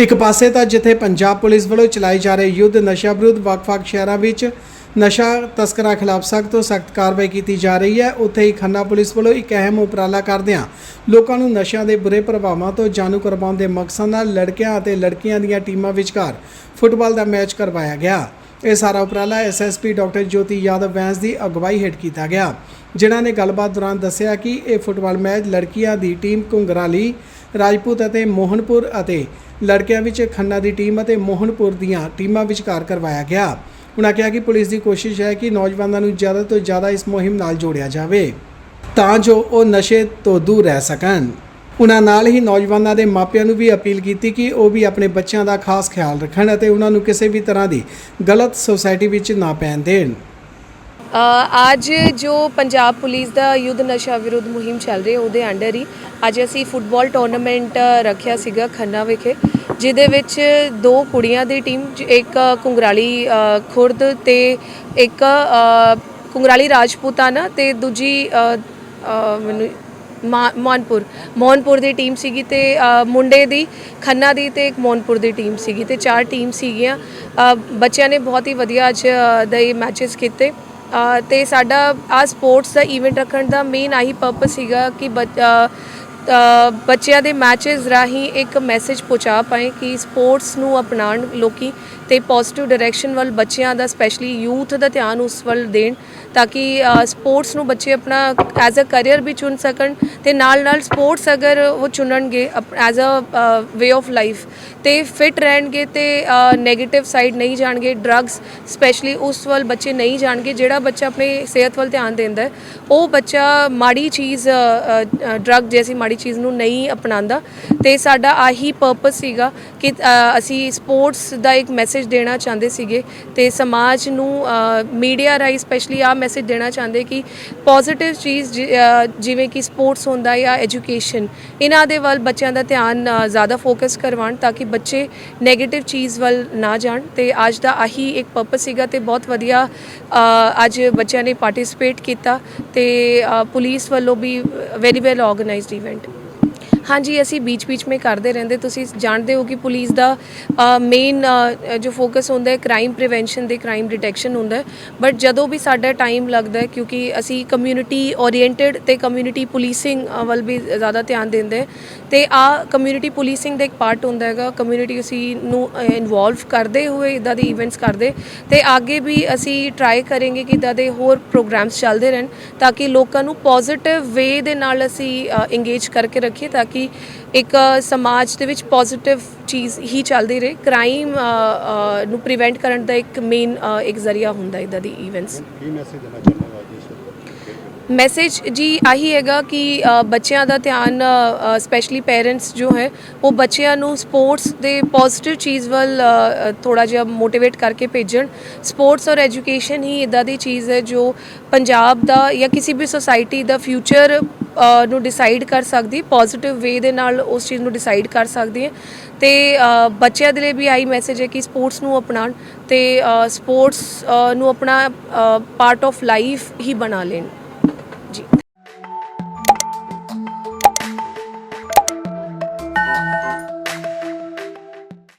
ਇੱਕ ਪਾਸੇ ਤਾਂ ਜਿੱਥੇ ਪੰਜਾਬ ਪੁਲਿਸ ਵੱਲੋਂ ਚਲਾਏ ਜਾ ਰਹੇ ਯੁੱਧ ਨਸ਼ਾ ਵਿਰੁੱਧ ਵੱਖ-ਵੱਖ ਸ਼ਹਿਰਾਂ ਵਿੱਚ ਨਸ਼ਾ ਤਸਕਰਾਂ ਖਿਲਾਫ ਸਖਤ ਤੋਂ ਸਖਤ ਕਾਰਵਾਈ ਕੀਤੀ ਜਾ ਰਹੀ ਹੈ, ਉੱਥੇ ਹੀ ਖੰਨਾ ਪੁਲਿਸ ਵੱਲੋਂ ਇੱਕ ਅਹਿਮ ਉਪਰਾਲਾ ਕਰਦਿਆਂ ਲੋਕਾਂ ਨੂੰ ਨਸ਼ਿਆਂ ਦੇ ਬੁਰੇ ਪ੍ਰਭਾਵਾਂ ਤੋਂ ਜਾਣੂ ਕਰਵਾਉਣ ਦੇ ਮਕਸਦ ਨਾਲ ਲੜਕਿਆਂ ਅਤੇ ਲੜਕੀਆਂ ਦੀਆਂ ਟੀਮਾਂ ਵਿਚਕਾਰ ਫੁੱਟਬਾਲ ਦਾ ਮੈਚ ਕਰਵਾਇਆ ਗਿਆ। ਇਹ ਸਾਰਾ ਉਪਰਾਲਾ ਐਸਐਸਪੀ ਡਾਕਟਰ ਜੋਤੀ ਯਾਦਵ ਵੈਂਸ ਦੀ ਅਗਵਾਈ ਹੇਠ ਕੀਤਾ ਗਿਆ, ਜਿਨ੍ਹਾਂ ਨੇ ਗੱਲਬਾਤ ਦੌਰਾਨ ਦੱਸਿਆ ਕਿ ਇਹ ਫੁੱਟਬਾਲ ਮੈਚ ਲੜਕੀਆਂ ਦੀ ਟੀਮ ਘੁੰਗਰਾਲੀ ਰਾਜਪੂਤ ਅਤੇ ਮੋਹਨਪੁਰ ਅਤੇ ਲੜਕਿਆਂ ਵਿੱਚ ਖੰਨਾ ਦੀ ਟੀਮ ਅਤੇ ਮੋਹਨਪੁਰ ਦੀਆਂ ਟੀਮਾਂ ਵਿਚਕਾਰ ਕਰਵਾਇਆ ਗਿਆ। ਉਨ੍ਹਾਂ ਕਿਹਾ ਕਿ ਪੁਲਿਸ ਦੀ ਕੋਸ਼ਿਸ਼ ਹੈ ਕਿ ਨੌਜਵਾਨਾਂ ਨੂੰ ਜ਼ਿਆਦਾ ਤੋਂ ਜ਼ਿਆਦਾ ਇਸ ਮੁਹਿੰਮ ਨਾਲ ਜੋੜਿਆ ਜਾਵੇ ਤਾਂ ਜੋ ਉਹ ਨਸ਼ੇ ਤੋਂ ਦੂਰ ਰਹਿ ਸਕਣ। ਉਹਨਾਂ ਨਾਲ ਹੀ ਨੌਜਵਾਨਾਂ ਦੇ ਮਾਪਿਆਂ ਨੂੰ ਵੀ ਅਪੀਲ ਕੀਤੀ ਕਿ ਉਹ ਵੀ ਆਪਣੇ ਬੱਚਿਆਂ ਦਾ ਖਾਸ ਖਿਆਲ ਰੱਖਣ ਅਤੇ ਉਹਨਾਂ ਨੂੰ ਕਿਸੇ ਵੀ ਤਰ੍ਹਾਂ ਦੀ ਗਲਤ ਸੁਸਾਇਟੀ ਵਿੱਚ ਨਾ ਪੈਣ ਦੇਣ। ਅੱਜ ਜੋ ਪੰਜਾਬ ਪੁਲਿਸ ਦਾ ਯੁੱਧ ਨਸ਼ਾ ਵਿਰੁੱਧ ਮੁਹਿੰਮ ਚੱਲ ਰਹੀ ਹੈ, ਉਹਦੇ ਅੰਡਰ ਹੀ ਅੱਜ ਅਸੀਂ ਫੁੱਟਬਾਲ ਟੂਰਨਾਮੈਂਟ ਰੱਖਿਆ ਸੀਗਾ ਖੰਨਾ ਵਿਖੇ, ਜਿਹਦੇ ਵਿੱਚ ਦੋ ਕੁੜੀਆਂ ਦੀ ਟੀਮ ਜ- ਇੱਕ ਕੁੰਗਰਾਲੀ ਖੁਰਦ ਤੇ ਇੱਕ ਕੁੰਗਰਾਲੀ ਰਾਜਪੂਤਾਨਾ ਤੇ ਦੂਜੀ ਮੈਨੂੰ ਮਾ- ਮੋਨਪੁਰ ਮੋਹਨਪੁਰ ਦੀ ਟੀਮ ਸੀਗੀ ਤੇ ਮੁੰਡੇ ਦੀ, ਖੰਨਾ ਦੀ ਤੇ ਇੱਕ ਮੋਨਪੁਰ ਦੀ ਟੀਮ ਸੀਗੀ ਤੇ ਚਾਰ ਟੀਮ ਸੀਗੀਆਂ। ਬੱਚਿਆਂ ਨੇ ਬਹੁਤ ਹੀ ਵਧੀਆ ਅੱਜ ਦੇ ਦਾ ਮੈਚਸ ਕੀਤੇ। ਤੇ ਸਾਡਾ ਆ ਸਪੋਰਟਸ ਦਾ ਇਵੈਂਟ ਰੱਖਣ ਦਾ ਮੇਨ ਆਹੀ ਪਰਪਸ ਸੀਗਾ ਕਿ ਬੱਚ- ਬੱਚਿਆਂ ਦੇ ਮੈਚਸ ਰਾਹੀਂ ਇੱਕ ਮੈਸੇਜ ਪਹੁੰਚਾ ਪਾਏ ਕਿ ਸਪੋਰਟਸ ਨੂੰ ਅਪਣਾਉਣ ਲੋਕੀ ਤੇ ਪੋਜ਼ਿਟਿਵ ਡਾਇਰੈਕਸ਼ਨ ਵੱਲ ਬੱਚਿਆਂ ਦਾ ਸਪੈਸ਼ਲੀ ਯੂਥ ਦਾ ਧਿਆਨ ਉਸ ਵੱਲ ਦੇਣ ਤਾਂ ਕਿ ਸਪੋਰਟਸ ਨੂੰ ਬੱਚੇ ਆਪਣਾ ਐਜ਼ ਅ ਕੈਰੀਅਰ ਵੀ ਚੁਣ ਸਕਣ ਤੇ ਨਾਲ ਨਾਲ ਸਪੋਰਟਸ ਅਗਰ ਉਹ ਚੁਣਨਗੇ as a way of life ਤੇ ਫਿਟ ਰਹਿਣਗੇ ਤੇ 네ਗੇਟਿਵ ਸਾਈਡ ਨਹੀਂ ਜਾਣਗੇ ਡਰੱਗਸ ਸਪੈਸ਼ਲੀ ਉਸ ਵੱਲ ਬੱਚੇ ਨਹੀਂ ਜਾਣਗੇ ਜਿਹੜਾ ਬੱਚਾ ਆਪਣੇ ਸਿਹਤ ਵੱਲ ਧਿਆਨ ਦਿੰਦਾ ਉਹ ਬੱਚਾ ਮਾੜੀ ਚੀਜ਼ ਡਰੱਗ ਜੈਸੀ ਮਾੜੀ ਚੀਜ਼ ਨੂੰ ਨਹੀਂ ਅਪਣਾਉਂਦਾ ਤੇ ਸਾਡਾ ਆਹੀ ਪਰਪਸ ਸੀਗਾ ਕਿ ਅਸੀਂ ਸਪੋਰਟਸ ਦਾ ਇੱਕ ਮੈਸੇਜ ਦੇਣਾ ਚਾਹੁੰਦੇ ਸੀਗੇ ਤੇ ਸਮਾਜ ਨੂੰ ਮੀਡੀਆ ਰਾਹੀਂ ਸਪੈਸ਼ਲੀ ਆ ਮੈਸੇਜ ਦੇਣਾ ਚਾਹੁੰਦੇ ਕਿ ਪੋਜ਼ਿਟਿਵ ਚੀਜ਼ ਜਿ- ਜਿਵੇਂ ਕਿ ਸਪੋਰਟਸ ਹੁੰਦਾ ਜਾਂ ਐਜੂਕੇਸ਼ਨ ਇਹਨਾਂ ਦੇ ਵੱਲ ਬੱਚਿਆਂ ਦਾ ਧਿਆਨ ਜ਼ਿਆਦਾ ਫੋਕਸ ਕਰਵਾਉਣ ਤਾਂ ਕਿ ਬੱਚੇ 네ਗੇਟਿਵ ਚੀਜ਼ ਵੱਲ ਨਾ ਜਾਣ ਤੇ ਅੱਜ ਦਾ ਆਹੀ ਇੱਕ ਪਰਪਸ ਸੀਗਾ ਤੇ ਬਹੁਤ ਵਧੀਆ ਅੱਜ ਬੱਚਿਆਂ ਨੇ ਪਾਰਟਿਸਿਪੇਟ ਕੀਤਾ ਤੇ ਅ, ਪੁਲਿਸ ਵੱਲੋਂ ਵੀ ਵੈਰੀ ਵੈਲ ਆਰਗੇਨਾਈਜ਼ਡ ਇਵੈਂਟ ਹਾਂਜੀ, ਅਸੀਂ ਬੀਚ ਬੀਚ ਮੇ ਕਰਦੇ ਰਹਿੰਦੇ। ਤੁਸੀਂ ਜਾਣਦੇ ਹੋ ਕਿ ਪੁਲਿਸ ਦਾ ਮੇਨ ਜੋ ਫੋਕਸ ਹੁੰਦਾ ਹੈ ਕ੍ਰਾਈਮ ਪ੍ਰੀਵੈਂਸ਼ਨ ਦੇ ਕ੍ਰਾਈਮ ਡਿਟੈਕਸ਼ਨ ਹੁੰਦਾ ਬਟ ਜਦੋਂ ਵੀ ਸਾਡਾ ਟਾਈਮ ਲੱਗਦਾ ਕਿਉਂਕਿ ਅਸੀਂ ਕਮਿਊਨਿਟੀ ਓਰੀਐਂਟਡ ਤੇ ਕਮਿਊਨਿਟੀ ਪੁਲਿਸਿੰਗ ਵੱਲ ਵੀ ਜ਼ਿਆਦਾ ਧਿਆਨ ਦਿੰਦੇ ਹਾਂ। ਤੇ ਆ ਕਮਿਊਨਿਟੀ ਪੁਲਿਸਿੰਗ ਦਾ ਇੱਕ ਪਾਰਟ ਹੁੰਦਾ ਹੈਗਾ। ਕਮਿਊਨਿਟੀ ਅਸੀਂ ਨੂੰ ਇਨਵੋਲਵ ਕਰਦੇ ਹੋਏ ਇਦਾਂ ਦੇ ਇਵੈਂਟਸ ਕਰਦੇ ਤੇ ਅੱਗੇ ਵੀ ਅਸੀਂ ਟਰਾਈ ਕਰਾਂਗੇ ਕਿ ਇਦਾਂ ਦੇ ਹੋਰ ਪ੍ਰੋਗਰਾਮਸ ਚੱਲਦੇ ਰਹਿਣ, ਤਾਂ ਕਿ ਲੋਕਾਂ ਨੂੰ ਪੋਜ਼ਿਟਿਵ ਵੇ ਦੇ ਨਾਲ ਅਸੀਂ ਇੰਗੇਜ ਕਰਕੇ ਰੱਖੀਏ, ਤਾਂ ਕਿ ਇੱਕ ਅ, ਸਮਾਜ ਦੇ ਵਿੱਚ ਪੋਜ਼ਿਟਿਵ ਚੀਜ਼ ਹੀ ਚੱਲਦੀ ਰਹੇ। ਕ੍ਰਾਈਮ ਨੂੰ ਪ੍ਰੀਵੈਂਟ ਕਰਨ ਦਾ ਇੱਕ ਮੇਨ ਇੱਕ ਜ਼ਰੀਆ ਹੁੰਦਾ ਇਦਾਂ ਦੀ ਇਵੈਂਟਸ ਕੀ ਮੈਸੇਜ ਦੇਣਾ ਚਾਹੁੰਦੇ ਹੋ ਅੱਜ ਇਸ ਵਕਤ ਮੈਸੇਜ ਜੀ ਆਹੀ ਹੈਗਾ ਕਿ ਬੱਚਿਆਂ ਦਾ ਧਿਆਨ ਸਪੈਸ਼ਲੀ ਪੇਰੈਂਟਸ ਜੋ ਹੈ ਉਹ ਬੱਚਿਆਂ ਨੂੰ ਸਪੋਰਟਸ ਦੇ ਪੋਜ਼ਿਟਿਵ ਚੀਜ਼ ਵੱਲ ਥੋੜਾ ਜਿਹਾ ਮੋਟੀਵੇਟ ਕਰਕੇ ਭੇਜਣ। ਸਪੋਰਟਸ ਔਰ ਐਜੂਕੇਸ਼ਨ ਹੀ ਇਦਾਂ ਦੀ ਚੀਜ਼ ਹੈ ਜੋ ਪੰਜਾਬ ਦਾ ਜਾਂ ਕਿਸੇ ਵੀ ਸੋਸਾਇਟੀ ਦਾ ਫਿਊਚਰ ਨੂੰ ਡਿਸਾਈਡ ਕਰ ਸਕਦੀ ਪੋਜ਼ਿਟਿਵ ਵੇ ਦੇ ਨਾਲ ਉਸ ਚੀਜ਼ ਨੂੰ ਡਿਸਾਈਡ ਕਰ ਸਕਦੀ ਹੈ। ਤੇ ਬੱਚਿਆਂ ਦੇ ਲਈ ਵੀ ਆਈ ਮੈਸੇਜ ਹੈ ਕਿ ਸਪੋਰਟਸ ਨੂੰ ਅਪਣਾਉਣ ਤੇ ਸਪੋਰਟਸ ਨੂੰ ਆਪਣਾ ਪਾਰਟ ਆਫ ਲਾਈਫ ਹੀ ਬਣਾ ਲੈਣ। ਜੀ।